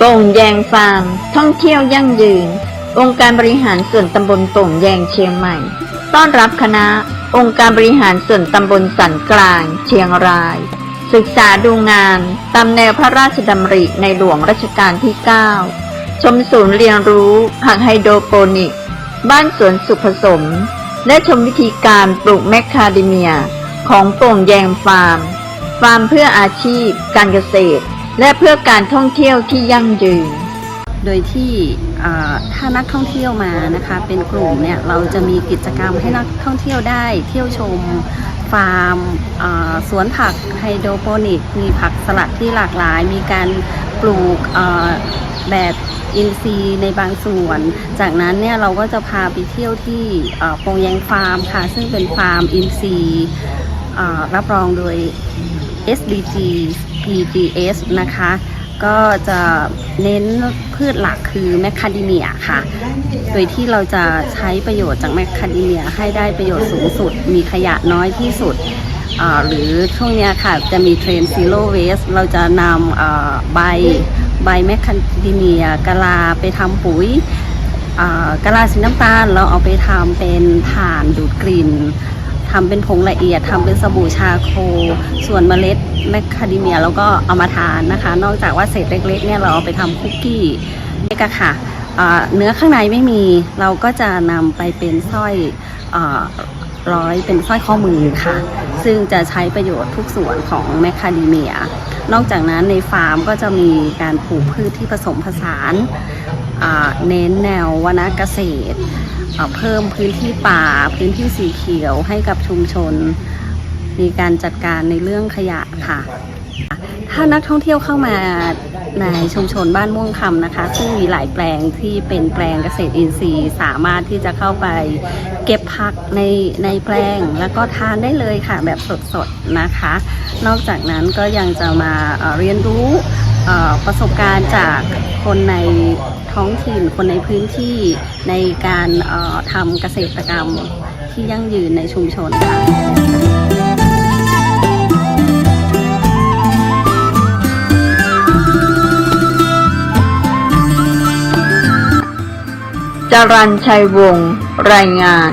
โป่งแยงฟาร์ม ท่องเที่ยวยั่งยืน องค์การบริหารส่วนตำบลโป่งแยงเชียงใหม่ ต้อนรับคณะ องค์การบริหารส่วนตำบลสันกลาง เชียงราย ศึกษาดูงาน ตามแนวพระราชดำริในหลวงรัชกาลที่ 9 ชมศูนย์เรียนรู้ผักไฮโดรโปนิก บ้านสวนสุขผสม และชมวิธีการปลูกแมคคาเดเมีย ของโป่งแยงฟาร์ม ฟาร์มเพื่ออาชีพ การเกษตร และเพื่อการท่องเที่ยวที่ยั่งยืน โดยที่ถ้านักท่องเที่ยวมานะคะ เป็นกลุ่มเนี่ยเราจะมีกิจกรรมให้นักท่องเที่ยวได้เที่ยวชมฟาร์มสวนผักไฮโดรโปนิก มีผักสลัดที่หลากหลาย มีการปลูกแบบอินทรีย์ในบางส่วน จากนั้นเนี่ยเราก็จะพาไปเที่ยวที่โปงแยงฟาร์มค่ะ ซึ่งเป็นฟาร์มอินทรีย์รับรองโดย SDG PGS นะคะ ก็จะเน้นพืชหลักคือแมคคาเดเมียค่ะ โดยที่เราจะใช้ประโยชน์จากแมคคาเดเมียให้ได้ประโยชน์สูงสุด มีขยะน้อยที่สุดหรือช่วงนี้ค่ะจะมีเทรนด์ zero waste เราจะนำใบใบแมคคาเดเมียกะลาไปทำปุ๋ยกะลาสีน้ำตาลเราเอาไปทำเป็นถ่านดูดกลิ่น ทำเป็นผงละเอียดทำเป็นสบู่ชาโค ส่วนเมล็ดแมคคาเดเมียเราก็เอามาทานนะคะ นอกจากว่าเศษเล็กๆเนี่ยเราเอาไปทำคุกกี้นี่ก็ค่ะเนื้อข้างในไม่มีเราก็จะนำไปเป็นสร้อยร้อยเป็นสร้อยข้อมือค่ะ ซึ่งจะใช้ประโยชน์ทุกส่วนของแมคคาเดเมีย นอกจากนั้นในฟาร์มก็จะมีการปลูกพืชที่ผสมผสานเน้นแนววนเกษตร เพิ่มพื้นที่ป่าพื้นที่สีเขียวให้กับชุมชน มีการจัดการในเรื่องขยะค่ะ ถ้านักท่องเที่ยวเข้ามาในชุมชนบ้านม่วงคำนะคะ ซึ่งมีหลายแปลงที่เป็นแปลงเกษตรอินทรีย์ สามารถที่จะเข้าไปเก็บผักในในแปลง แล้วก็ทานได้เลยค่ะแบบสดๆนะคะ นอกจากนั้นก็ยังจะมาเอ่อเรียนรู้ ประสบการณ์จากคนในท้องถิ่นคนในพื้นที่ในการทำเกษตรกรรมที่ยั่งยืนในชุมชนค่ะจรัญชัยวงศ์รายงาน